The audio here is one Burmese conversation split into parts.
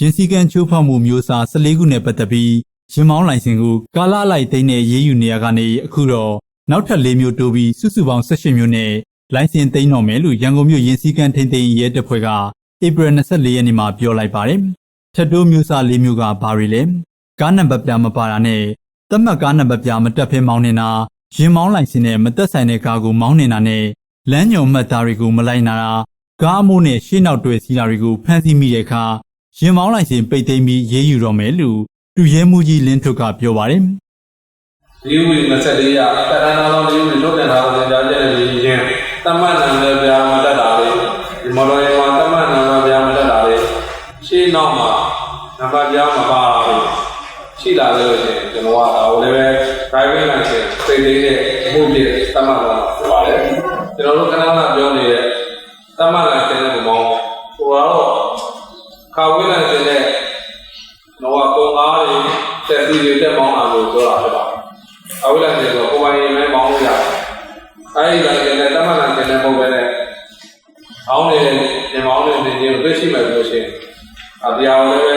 ရင်စည်းကမ်းချိုးဖောက်မှုမျိုးစား14ခုနဲ့ပတ်သက်ပြီးရင်မောင်းလိုင်စင်ကိုကာလအလိုက်သိမ်းတဲ့ရေးယူနေရကနေအခုတော့နောက်ထပ်၄မျိုးတိုးပြီးစုစုပေါင်း18မျိုးနဲ့လိုင်စင်သိမ်းတော့မယ်လို့ရန်ကုန်မြို့ရင်စည်းကမ်းထိန်းသိမ်းရေးရဲတပ်ဖွဲ့ကဧပြီ24ရက်နေ့မှာပြောလိုက်ပါတယ်။ထပ်တိုးမျိုးစား၄မျိုးကဘာတွေလဲ။ကားနံပါတ်ပြမပါတာနဲ့သတ်မှတ်ကားနံပါတ်ပြမတက်ဖဲမောင်းနေတာရင်မောင်းလိုင်စင်နဲ့မသက်ဆိုင်တဲ့ကားကိုမောင်းနေတာနဲ့လမ်းညွန်မှတ်သားတွေကိုမလိုက်နာတာကားအမိုးနဲ့ရှေ့နောက်တွဲစီးတာတွေကိုဖမ်းဆီးမိတဲ့အခါ ရင်မောင်းလိုင်စင်ပိတ်သိမ်းပြီးရေးယူတော့မယ်လို့တူရဲမှုကြီးလင်းထွတ်ကပြောပါတယ်ဒီဥပဒေ24ရတက်တန်းသောဒီဥပဒေထုတ်ပြန်ထားတဲ့ကြားချက်နဲ့ရည်ချင်းတမတ်နံလည်းပြာမတက်တာလေဒီမော်ဒယ်မှာတမတ်နံလည်းပြာမတက်တာလေရှေ့နောက်မှာနံပါတ်ပြာမပါတာလေရှိလာလို့ရှိရင်ကျွန်တော်ကဒါကိုလည်းပဲ private license သိသိနဲ့မှုပြတမတ်လာဖြစ်ပါတယ်ကျွန်တော်တို့ခဏခဏပြောနေတဲ့တမတ် license နဲ့ပုံဟိုကတော့ ခါဝေး license နဲ့တော့ပုံကားတွေတက်စီတွေတက်ပေါင်းအောင်လို့ပြောတာဖြစ်ပါတယ်အဝိလန်ကျေဆိုကိုပိုင်ရင်လည်းမောင်းလို့ရတယ်။အဲဒီကလည်းလည်းတမန်လန်ကျင်တဲ့ပုံပဲနဲ့အောင်းနေတဲ့ညီမောင်းနေတဲ့ညီကိုသိရှိမယ်လို့ရှိရင်အတရားလည်းပဲ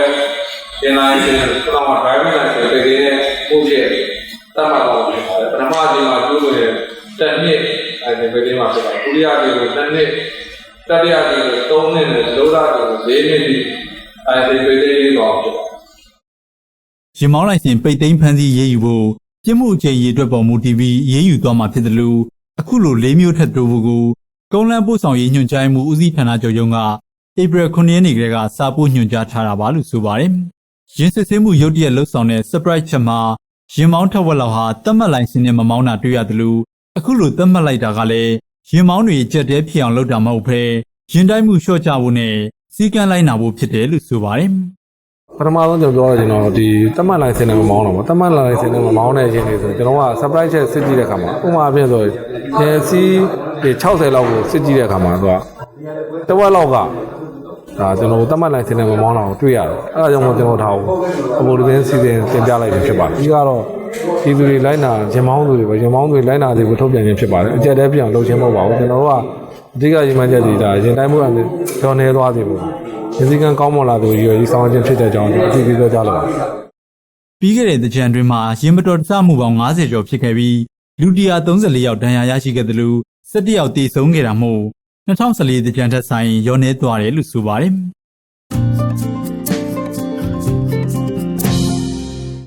ကျင်လာရင်ကျွန်တော်က driver နဲ့ဆိုပြည်နေတဲ့ပုံပြည့်တမန်တော်ဖြစ်ပါတယ်။ပထမအချိန်မှာကျိုးလို့တက်နှစ်အဲဒီပြည်သေးမှာဖြစ်ပါတယ်။ဒုတိယအချိန်ကိုတက်နှစ်တတိယအချိန်ကို၃နှစ်နဲ့ဒုတိယအချိန်ကို၄နှစ်ဒီ အဲဒီပြည်သေးလေးတော့ဖြစ်ပါတယ်ရင်မောင်းလိုင်စင်ပိတ်သိမ်းဖမ်းဆီးရေးယူဖို့ပြစ်မှုအခြေရေးအတွက်ပေါ်မူတည်ပြီးရေးယူသွားမှာဖြစ်တယ်လို့အခုလို၄မျိုးထပ်တိုးဖို့ကိုကုန်းလန်းပို့ဆောင်ရေးညွှန်ကြားမှုဦးစီးဌာနချုပ်ရုံးကဧပြီ9ရက်နေ့ကတည်းကစာပို့ညွှန်ကြားထားတာပါလို့ဆိုပါတယ်။ရင်းစစ်ဆေးမှုရုတ်တရက်လှုပ်ဆောင်တဲ့ surprise ချက်မှာရင်မောင်းထက်ဝက်လောက်ဟာတတ်မှတ်လိုင်စင်နဲ့မမောင်းတာတွေ့ရတယ်လို့အခုလိုတတ်မှတ်လိုက်တာကလည်းရင်မောင်းတွေကြက်တဲဖြစ်အောင်လုပ်တာမဟုတ်ဘဲရင်တိုင်းမှုလျှော့ချဖို့နဲ့ စီကံလိုက်နာဖို့ဖြစ်တယ်လို့ဆိုပါတယ်။ပထမဆုံးကျွန်တော်ပြောရရင်တော့ဒီတတ်မှတ်လိုင်စင်နဲ့မမောင်းတော့ဘူးတတ်မှတ်လိုင်စင်နဲ့မမောင်းတဲ့ရင်တွေဆိုကျွန်တော်က surprise ချက်စစ်ကြည့်တဲ့အခါမှာဥပမာအဖြစ်ဆိုရင်စီဒီ60လောက်ကိုစစ်ကြည့်တဲ့အခါမှာသူကတဝက်လောက်ကဒါကျွန်တော်တတ်မှတ်လိုင်စင်နဲ့မမောင်းတော့တွေ့ရတယ်အဲဒါကြောင့်မို့ကျွန်တော်ထားဘူးအပေါ်ဒီဇင်းစီစဉ်တင်ပြလိုက်ပြီဖြစ်ပါတယ်ဒီကတော့ဒီသူတွေလိုက်နာရင်မောင်းသူတွေပဲရင်မောင်းသူတွေလိုက်နာတွေကိုထုတ်ပြန်ခြင်းဖြစ်ပါတယ်အကြက်တဲပြောင်းလုပ်ခြင်းမဟုတ်ပါဘူးကျွန်တော်တို့က အဓိကရင်မှန်းချက်ဒီဒါရင်တိုင်းမှုကနေကျော်နေသွားသေးဘူးရစီကံကောင်းမွန်လာသူရည်ရွယ်ကြီးဆောင်ခြင်းဖြစ်တဲ့အကြောင်းဒီအသိပေးပြောကြလို့ပါပြီးခဲ့တဲ့တကြံတွင်မှာရင်မတော်တဆမှုပေါင်း90ကျော်ဖြစ်ခဲ့ပြီးလူ134ယောက်ဒဏ်ရာရရှိခဲ့တယ်လို့17ယောက်တေဆုံးခဲ့တာမို့2014တကြံထက်ဆိုင်ရောနေသွားတယ်လို့ဆိုပါတယ်